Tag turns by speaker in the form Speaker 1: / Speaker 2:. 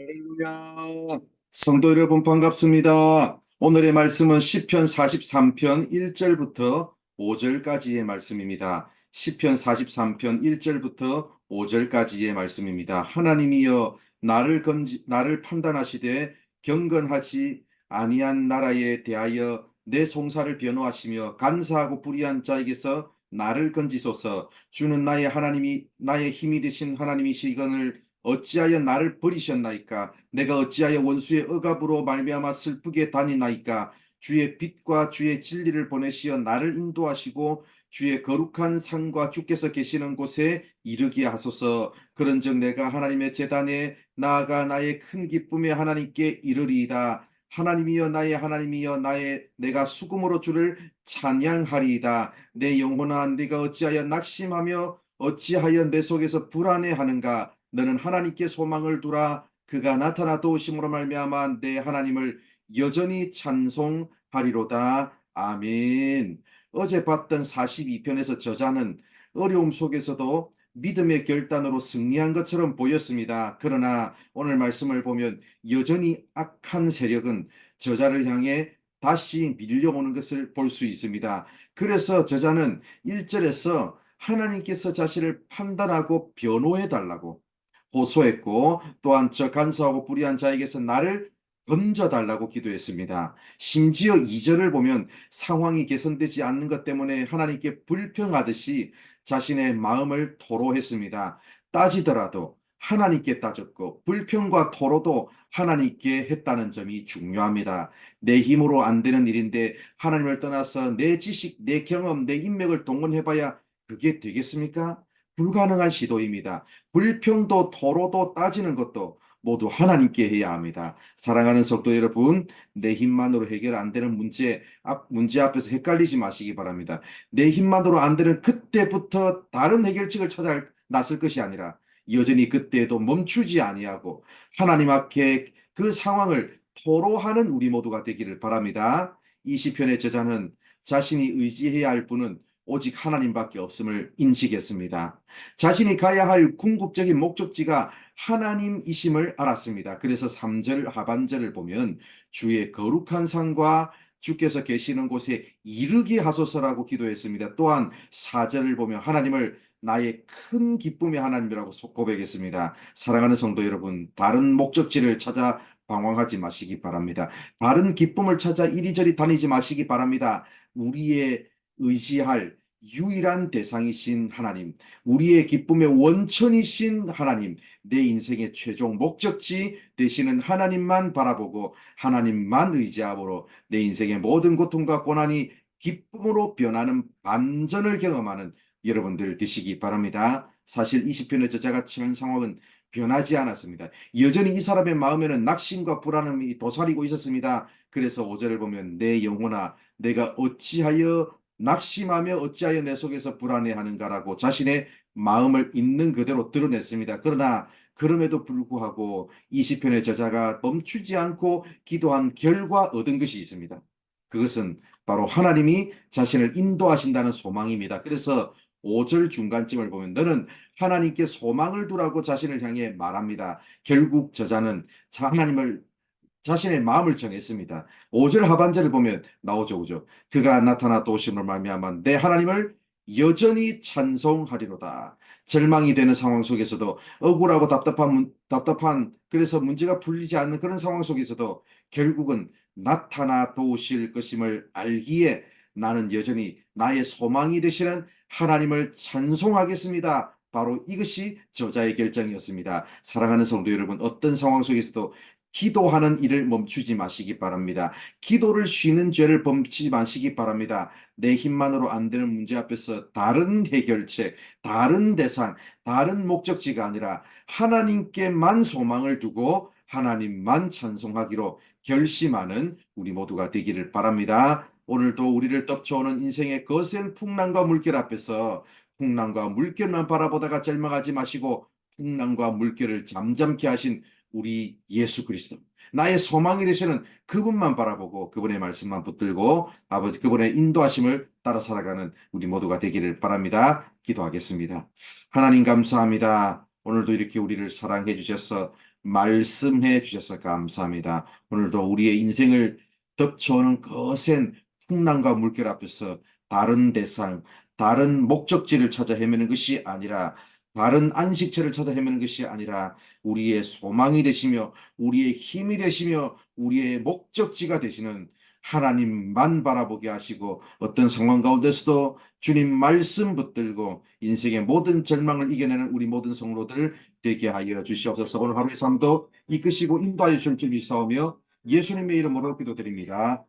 Speaker 1: 할렐루야. 성도 여러분 반갑습니다. 오늘의 말씀은 시편 43편 1절부터 5절까지의 말씀입니다. 시편 43편 1절부터 5절까지의 말씀입니다. 하나님이여 나를 건지 나를 판단하시되 경건하지 아니한 나라에 대하여 내 송사를 변호하시며 간사하고 불의한 자에게서 나를 건지소서 주는 나의 하나님이 나의 힘이 되신 하나님이시거늘 어찌하여 나를 버리셨나이까? 내가 어찌하여 원수의 억압으로 말미암아 슬프게 다니나이까? 주의 빛과 주의 진리를 보내시어 나를 인도하시고 주의 거룩한 산과 주께서 계시는 곳에 이르게 하소서. 그런즉 내가 하나님의 제단에 나아가 나의 큰 기쁨에 하나님께 이르리이다. 하나님이여 나의 하나님이여 나의 내가 수금으로 주를 찬양하리이다. 내 영혼아 네가 어찌하여 낙심하며 어찌하여 내 속에서 불안해하는가? 너는 하나님께 소망을 두라 그가 나타나 도우심으로 말미암아 내 하나님을 여전히 찬송하리로다 아멘 어제 봤던 42편에서 저자는 어려움 속에서도 믿음의 결단으로 승리한 것처럼 보였습니다. 그러나 오늘 말씀을 보면 여전히 악한 세력은 저자를 향해 다시 밀려오는 것을 볼 수 있습니다. 그래서 저자는 1절에서 하나님께서 자신을 판단하고 변호해 달라고 호소했고 또한 저 간사하고 불의한 자에게서 나를 건져달라고 기도했습니다. 심지어 2절을 보면 상황이 개선되지 않는 것 때문에 하나님께 불평하듯이 자신의 마음을 토로했습니다. 따지더라도 하나님께 따졌고 불평과 토로도 하나님께 했다는 점이 중요합니다. 내 힘으로 안 되는 일인데 하나님을 떠나서 내 지식, 내 경험, 내 인맥을 동원해봐야 그게 되겠습니까? 불가능한 시도입니다. 불평도 토로도 따지는 것도 모두 하나님께 해야 합니다. 사랑하는 성도 여러분, 내 힘만으로 해결 안 되는 문제 앞 문제 앞에서 헷갈리지 마시기 바랍니다. 내 힘만으로 안 되는 그때부터 다른 해결책을 찾아 나설 것이 아니라 여전히 그때에도 멈추지 아니하고 하나님 앞에 그 상황을 토로하는 우리 모두가 되기를 바랍니다. 이 시편의 저자는 자신이 의지해야 할 분은 오직 하나님밖에 없음을 인식했습니다. 자신이 가야 할 궁극적인 목적지가 하나님이심을 알았습니다. 그래서 3절 하반절을 보면 주의 거룩한 산과 주께서 계시는 곳에 이르게 하소서라고 기도했습니다. 또한 4절을 보면 하나님을 나의 큰 기쁨의 하나님이라고 고백했습니다. 사랑하는 성도 여러분, 다른 목적지를 찾아 방황하지 마시기 바랍니다. 다른 기쁨을 찾아 이리저리 다니지 마시기 바랍니다. 우리의 의지할 유일한 대상이신 하나님, 우리의 기쁨의 원천이신 하나님, 내 인생의 최종 목적지 되시는 하나님만 바라보고 하나님만 의지함으로 내 인생의 모든 고통과 고난이 기쁨으로 변하는 반전을 경험하는 여러분들 되시기 바랍니다. 사실 20편의 저자가 처한 상황은 변하지 않았습니다. 여전히 이 사람의 마음에는 낙심과 불안함이 도사리고 있었습니다. 그래서 5절을 보면 내 영혼아 내가 어찌하여 낙심하며 어찌하여 내 속에서 불안해하는가라고 자신의 마음을 있는 그대로 드러냈습니다. 그러나 그럼에도 불구하고 20편의 저자가 멈추지 않고 기도한 결과 얻은 것이 있습니다. 그것은 바로 하나님이 자신을 인도하신다는 소망입니다. 그래서 5절 중간쯤을 보면 너는 하나님께 소망을 두라고 자신을 향해 말합니다. 결국 저자는 하나님을 자신의 마음을 정했습니다. 5절 하반절을 보면 나오죠. 그죠? 그가 나타나 도심을 말미암아 내 하나님을 여전히 찬송하리로다. 절망이 되는 상황 속에서도 억울하고 답답한 답답한 그래서 문제가 풀리지 않는 그런 상황 속에서도 결국은 나타나 도우실 것임을 알기에 나는 여전히 나의 소망이 되시는 하나님을 찬송하겠습니다. 바로 이것이 저자의 결정이었습니다. 사랑하는 성도 여러분, 어떤 상황 속에서도 기도하는 일을 멈추지 마시기 바랍니다. 기도를 쉬는 죄를 범치 마시기 바랍니다. 내 힘만으로 안 되는 문제 앞에서 다른 해결책, 다른 대상, 다른 목적지가 아니라 하나님께만 소망을 두고 하나님만 찬송하기로 결심하는 우리 모두가 되기를 바랍니다. 오늘도 우리를 떡쳐오는 인생의 거센 풍랑과 물결 앞에서 풍랑과 물결만 바라보다가 절망하지 마시고 풍랑과 물결을 잠잠케 하신 우리 예수 그리스도 나의 소망이 되시는 그분만 바라보고 그분의 말씀만 붙들고 아버지 그분의 인도하심을 따라 살아가는 우리 모두가 되기를 바랍니다. 기도하겠습니다. 하나님 감사합니다. 오늘도 이렇게 우리를 사랑해 주셔서 말씀해 주셔서 감사합니다. 오늘도 우리의 인생을 덮쳐오는 거센 풍랑과 물결 앞에서 다른 대상, 다른 목적지를 찾아 헤매는 것이 아니라 다른 안식처를 찾아 헤매는 것이 아니라 우리의 소망이 되시며 우리의 힘이 되시며 우리의 목적지가 되시는 하나님만 바라보게 하시고 어떤 상황 가운데서도 주님 말씀 붙들고 인생의 모든 절망을 이겨내는 우리 모든 성로들 되게 하여 주시옵소서 오늘 하루의 삶도 이끄시고 인도하여 주실 줄 믿사오며 예수님의 이름으로 기도드립니다.